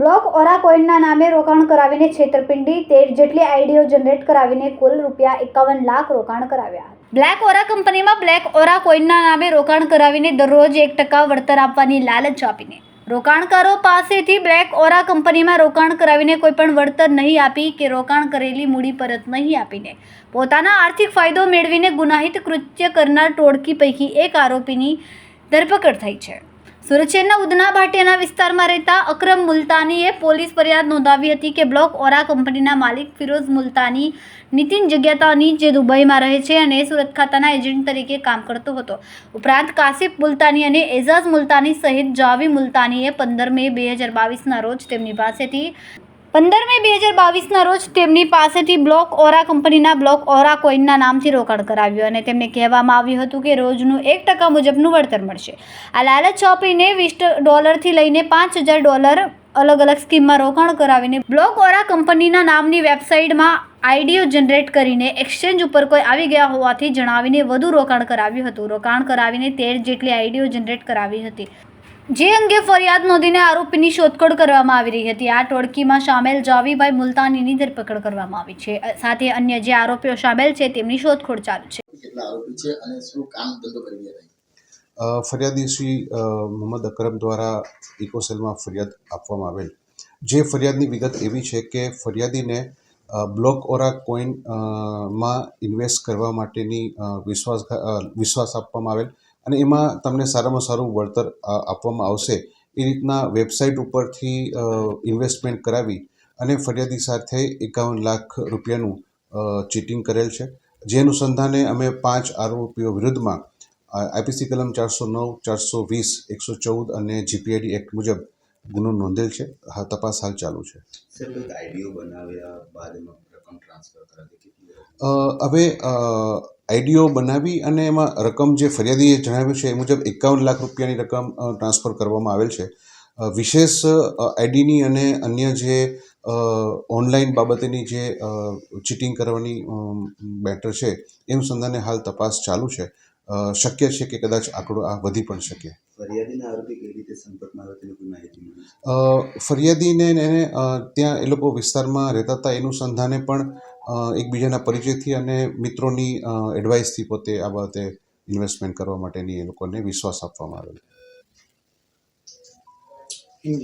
Block ઓરાકોઇનના નામે રોકાણ કરાવીને છેતરપિંડી, તેર જેટલી આઈડીઓ જનરેટ કરાવીને કુલ રૂપિયા એકાવન લાખ રોકાણ કરાવ્યા બ્લેક ઓરા કંપનીમાં બ્લેક ઓરા કોઇનના નામે રોકાણ કરાવીને દરરોજ એક ટકા વળતર આપવાની લાલચ આપીને. રોકાણકારો પાસેથી બ્લેક ઓરા કંપનીમાં રોકાણ કરાવીને કોઈ પણ વળતર નહીં આપી કે રોકાણ કરેલી મૂડી પરત નહીં આપીને. પોતાના આર્થિક ફાયદો મેળવીને ગુનાહિત કૃત્ય કરનાર ટોળકી પૈકી એક આરોપીની ધરપકડ થઈ છે. સુરત શહેરના ઉધના ભાટિયાના વિસ્તારમાં રહેતા અક્રમ મુલતાનીએ પોલીસ ફરિયાદ નોંધાવી હતી કે બ્લોક ઓરા કંપનીના માલિક ફિરોઝ મુલતાની નીતિન જગ્યાતાની જે દુબઈમાં રહે છે અને સુરત ખાતાના એજન્ટ તરીકે કામ કરતો હતો. ઉપરાંત કાસિફ મુલતાની અને એઝાઝ મુલતાની સહિત જાવી મુલતાનીએ પંદર મે બે હજાર બાવીસના રોજ તેમની પાસેથી પંદર મે બે હજાર બાવીસના રોજ તેમની પાસેથી બ્લોક ઓરા કંપનીના બ્લોક ઓરા કોઈનના નામથી રોકાણ કરાવ્યું અને તેમને કહેવામાં આવ્યું હતું કે રોજનું એક ટકા મુજબનું વળતર મળશે. આ લાલચ આપીને વીસ ડોલરથી લઈને પાંચ હજાર ડોલર અલગ અલગ સ્કીમમાં રોકાણ કરાવીને બ્લોક ઓરા કંપનીના નામની વેબસાઇટમાં આઈડીઓ જનરેટ કરીને એક્સચેન્જ ઉપર કોઈ આવી ગયા હોવાથી જણાવીને વધુ રોકાણ કરાવ્યું હતું. રોકાણ કરાવીને તેર જેટલી આઈડીઓ જનરેટ કરાવી હતી. જે અંગે ફરિયાદ નોંધીને આરોપીની શોધખોળ કરવામાં આવી રહી હતી. આ ટોળકીમાં સામેલ જાવીભાઈ મુલતાનીની ધરપકડ કરવામાં આવી છે. સાથે અન્ય જે આરોપીઓ સામેલ છે તેમની શોધખોળ ચાલુ છે. કેટલા આરોપી છે અને શું કામ ધંધો કરી રહ્યા ફરિયાદી શ્રી મોહમ્મદ અકરમ દ્વારા ઇકોસેલમાં ફરિયાદ આપવામાં આવેલ. જે ફરિયાદની વિગત એવી છે કે ફરિયાદીને બ્લોક ઓરા કોઈનમાં ઇન્વેસ્ટ કરવા માટેની વિશ્વાસ વિશ્વાસ આપવામાં આવેલ. અને એમાં તમને સારામાં સારું વળતર આપવામાં આવશે. એ રીતના વેબસાઇટ ઉપરથી ઇન્વેસ્ટમેન્ટ કરાવી અને ફરિયાદી સાથે એકાવન લાખ રૂપિયાનું ચીટિંગ કરેલ છે. જે અનુસંધાને અમે પાંચ આરોપીઓ વિરુદ્ધમાં આઈપીસી કલમ ચારસો નવ ચારસો વીસ એકસો ચૌદ અને જીપીઆઈડી એક્ટ મુજબ ગુનો નોંધેલ છે. હા તપાસ હાલ ચાલુ છે. બનાવ્યા હવે આઈડીઓ બનાવી અને એમાં રકમ જે ફરિયાદીએ જણાવ્યું છે, એ મુજબ એકાવન લાખ રૂપિયાની રકમ ટ્રાન્સફર કરવામાં આવેલ છે. વિશેષ આઈડીની અને અન્ય જે ઓનલાઈન બાબતેની જે ચીટિંગ કરવાની બેટર છે, એ અનુસંધાને હાલ તપાસ ચાલુ છે. શક્ય છે કે કદાચ આંકડો આ વધી પણ શકે. ફરિયાદીના એને ત્યાં એ લોકો વિસ્તારમાં રહેતા હતા. એનું સંધાને પણ એકબીજાના પરિચયથી અને મિત્રોની એડવાઇસથી પોતે આ બાબતે ઇન્વેસ્ટમેન્ટ કરવા માટેની એ લોકોને વિશ્વાસ આપવામાં આવેલો.